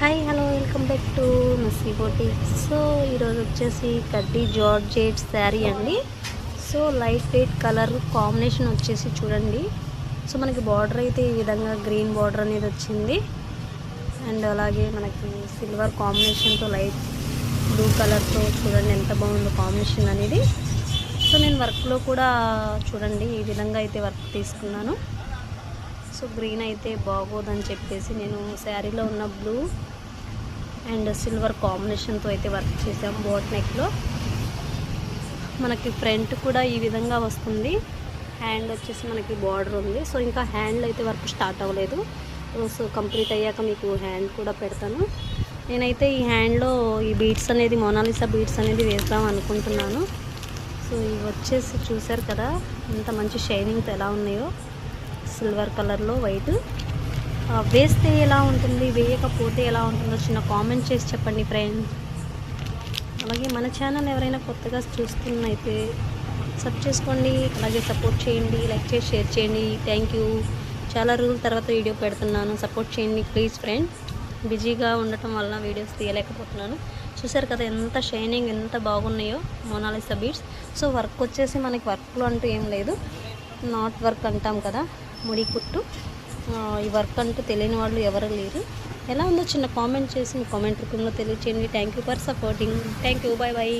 Hi hello welcome back to మసీ boutique so ఈరోజు వచ్చేసి కడ్డీ జార్జెట్ శారీ అండి. So light weight colour combination వచ్చేసి చూడండి. సో మనకి బార్డర్ అయితే ఈ విధంగా గ్రీన్ బార్డర్ అనేది వచ్చింది. అండ్ అలాగే మనకి సిల్వర్ కాంబినేషన్తో లైట్ బ్లూ కలర్తో చూడండి ఎంత బాగుందో కాంబినేషన్ అనేది. సో నేను వర్క్లో కూడా చూడండి ఈ విధంగా అయితే వర్క్ తీసుకున్నాను. సో గ్రీన్ అయితే బాగోదని చెప్పేసి నేను శారీలో ఉన్న బ్లూ అండ్ సిల్వర్ కాంబినేషన్తో అయితే వర్క్ చేసాం బోట్ నెక్లో. మనకి ఫ్రంట్ కూడా ఈ విధంగా వస్తుంది. హ్యాండ్ వచ్చేసి మనకి బార్డర్ ఉంది. సో ఇంకా హ్యాండ్లో అయితే వర్క్ స్టార్ట్ అవ్వలేదు. సో కంప్లీట్ అయ్యాక మీకు హ్యాండ్ కూడా పెడతాను. నేనైతే ఈ హ్యాండ్లో ఈ బీడ్స్ అనేది మోనాలిసా బీడ్స్ అనేది వేద్దాం అనుకుంటున్నాను. సో ఇవి వచ్చేసి చూసారు కదా ఎంత మంచి షైనింగ్తో ఎలా ఉన్నాయో. సిల్వర్ కలర్లో వైట్. వేస్తే ఎలా ఉంటుంది వేయకపోతే ఎలా ఉంటుందో చిన్న కామెంట్ చేసి చెప్పండి ఫ్రెండ్ అలాగే మన ఛానల్ ఎవరైనా కొత్తగా చూస్తున్నైతే సబ్ చేసుకోండి అలాగే సపోర్ట్ చేయండి లైక్ చేసి షేర్ చేయండి. థ్యాంక్ యూ చాలా రోజుల తర్వాత వీడియో పెడుతున్నాను. సపోర్ట్ చేయండి ప్లీజ్ ఫ్రెండ్ బిజీగా ఉండటం వల్ల వీడియోస్ తీయలేకపోతున్నాను. చూసారు కదా ఎంత షైనింగ్ ఎంత బాగున్నాయో మోనాలిసా బీడ్స్ సో వర్క్ వచ్చేసి మనకి వర్క్లో అంటూ ఏం లేదు. నాట్ వర్క్ అంటాం కదా. ముడి కుట్టు. ఈ వర్క్ అంటూ తెలియని వాళ్ళు ఎవరు లేరు. ఎలా ఉందో చిన్న కామెంట్ చేసి మీ కామెంట్ రూపంలో తెలియచేయండి. Thank you for supporting thank you bye bye